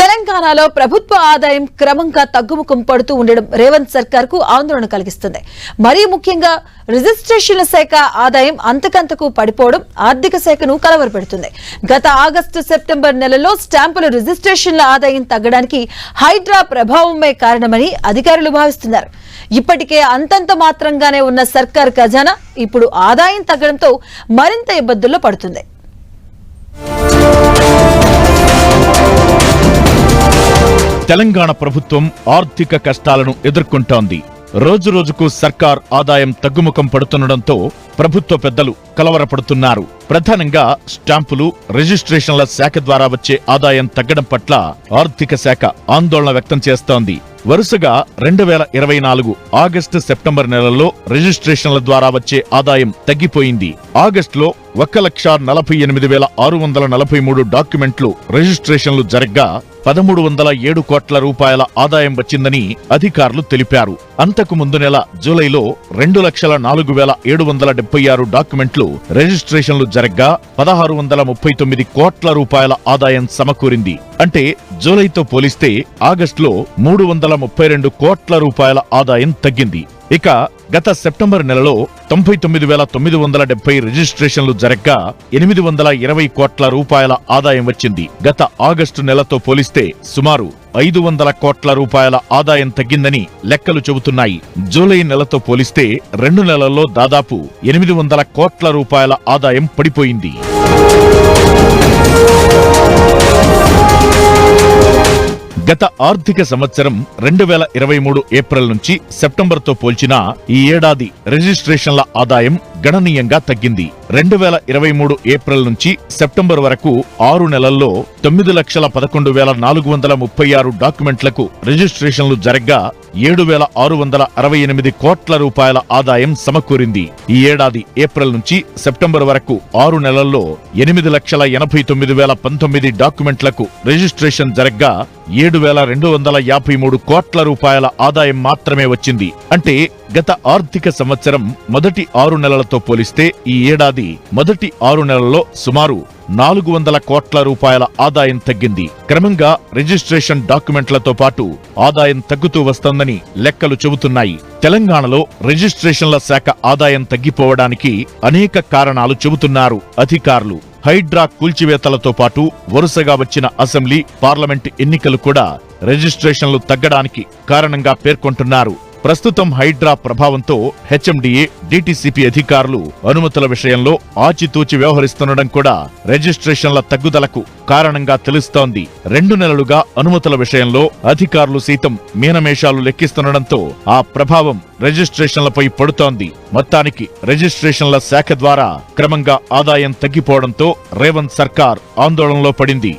తెలంగాణలో ప్రభుత్వ ఆదాయం క్రమంగా తగ్గుముఖం పడుతూ ఉండడం రేవంత్ సర్కార్కు ఆందోళన కలిగిస్తుంది. మరీ ముఖ్యంగా రిజిస్ట్రేషన్ల శాఖ ఆదాయం అంతకంతకు పడిపోవడం ఆర్థిక శాఖను కలవరపెడుతుంది. గత ఆగస్టు సెప్టెంబర్ నెలలో స్టాంపుల రిజిస్ట్రేషన్ల ఆదాయం తగ్గడానికి హైడ్రా ప్రభావమే కారణమని అధికారులు భావిస్తున్నారు. ఇప్పటికే అంతంత మాత్రంగానే ఉన్న సర్కార్ ఖజానా ఇప్పుడు ఆదాయం తగ్గడంతో మరింత ఇబ్బందుల్లో పడుతుంది. తెలంగాణ ప్రభుత్వం ఆర్థిక కష్టాలను ఎదుర్కొంటోంది. రోజురోజుకు సర్కార్ ఆదాయం తగ్గుముఖం పడుతుండటంతో ప్రభుత్వ పెద్దలు కలవరపడుతున్నారు. ప్రధానంగా స్టాంపులు రిజిస్ట్రేషన్ల శాఖ ద్వారా వచ్చే ఆదాయం తగ్గడం పట్ల ఆర్థిక శాఖ ఆందోళన వ్యక్తం చేస్తోంది. వరుసగా రెండు వేల ఇరవై నాలుగు ఆగస్టు సెప్టెంబర్ నెలల్లో రిజిస్ట్రేషన్ల ద్వారా వచ్చే ఆదాయం తగ్గిపోయింది. ఆగస్టులో ఒక లక్ష నలభై ఎనిమిది వేల ఆరు వందల నలభై మూడు డాక్యుమెంట్లు రిజిస్ట్రేషన్లు జరగ్గా పదమూడు వందల ఏడు కోట్ల రూపాయల ఆదాయం వచ్చిందని అధికారులు తెలిపారు. అంతకు ముందు నెల జూలైలో రెండు లక్షల నాలుగు వేల ఏడు వందల డెబ్బై ఆరు డాక్యుమెంట్లు రిజిస్ట్రేషన్లు జరగ్గా పదహారు వందల ముప్పై తొమ్మిది కోట్ల రూపాయల ఆదాయం సమకూరింది. అంటే జూలైతో పోలిస్తే ఆగస్టులో మూడు వందల ముప్పై రెండు కోట్ల రూపాయల ఆదాయం తగ్గింది. ఇక గత సెప్టెంబర్ నెలలో తొంభై తొమ్మిది వేల తొమ్మిది వందల డెబ్బై రిజిస్ట్రేషన్లు జరగ్గా ఎనిమిది వందల ఇరవై కోట్ల రూపాయల ఆదాయం వచ్చింది. గత ఆగస్టు నెలతో పోలిస్తే సుమారు ఐదు వందల కోట్ల రూపాయల ఆదాయం తగ్గిందని లెక్కలు చెబుతున్నాయి. జూలై నెలతో పోలిస్తే రెండు నెలల్లో దాదాపు ఎనిమిది వందల కోట్ల రూపాయల ఆదాయం పడిపోయింది. గత ఆర్థిక సంవత్సరం రెండు వేల ఇరవై మూడు ఏప్రిల్ నుంచి సెప్టెంబర్తో పోల్చినా ఈ ఏడాది రిజిస్ట్రేషన్ల ఆదాయం గణనీయంగా తగ్గింది. రెండు వేల ఇరవై మూడు ఏప్రిల్ నుంచి సెప్టెంబర్ వరకు ఆరు నెలల్లో తొమ్మిది లక్షల పదకొండు వేల నాలుగు వందల ముప్పై ఆరు డాక్యుమెంట్లకు రిజిస్ట్రేషన్లు జరగ్గా ఏడు వేల ఆరు వందల అరవై ఎనిమిది కోట్ల రూపాయల ఆదాయం సమకూరింది. ఈ ఏడాది ఏప్రిల్ నుంచి సెప్టెంబర్ వరకు ఆరు నెలల్లో ఎనిమిది లక్షల ఎనభై తొమ్మిది వేల పంతొమ్మిది డాక్యుమెంట్లకు రిజిస్ట్రేషన్ జరగ్గా ఏడు వేల రెండు వందల యాభై మూడు కోట్ల రూపాయల ఆదాయం మాత్రమే వచ్చింది. అంటే గత ఆర్థిక సంవత్సరం మొదటి ఆరు నెలలతో పోలిస్తే ఈ ఏడాది మొదటి ఆరు నెలల్లో సుమారు నాలుగు వందల కోట్ల రూపాయల ఆదాయం తగ్గింది. క్రమంగా రిజిస్ట్రేషన్ డాక్యుమెంట్లతో పాటు ఆదాయం తగ్గుతూ వస్తోందని లెక్కలు చెబుతున్నాయి. తెలంగాణలో రిజిస్ట్రేషన్ల శాఖ ఆదాయం తగ్గిపోవడానికి అనేక కారణాలు చెబుతున్నారు అధికారులు. హైడ్రా కూల్చివేతలతో పాటు వరుసగా వచ్చిన అసెంబ్లీ పార్లమెంట్ ఎన్నికలు కూడా రిజిస్ట్రేషన్లు తగ్గడానికి కారణంగా పేర్కొంటున్నారు. ప్రస్తుతం హైడ్రా ప్రభావంతో హెచ్ఎండిఏ డిటిసిపి అధికారులు అనుమతుల విషయంలో ఆచితూచి వ్యవహరిస్తుండడం కూడా రిజిస్ట్రేషన్ల తగ్గుదలకు కారణంగా తెలుస్తోంది. రెండు నెలలుగా అనుమతుల విషయంలో అధికారులు సీతం మీనమేషాలు లెక్కిస్తుండటంతో ఆ ప్రభావం రిజిస్ట్రేషన్లపై పడుతోంది. మొత్తానికి రిజిస్ట్రేషన్ల శాఖ ద్వారా క్రమంగా ఆదాయం తగ్గిపోవడంతో రేవంత్ సర్కార్ ఆందోళనలో పడింది.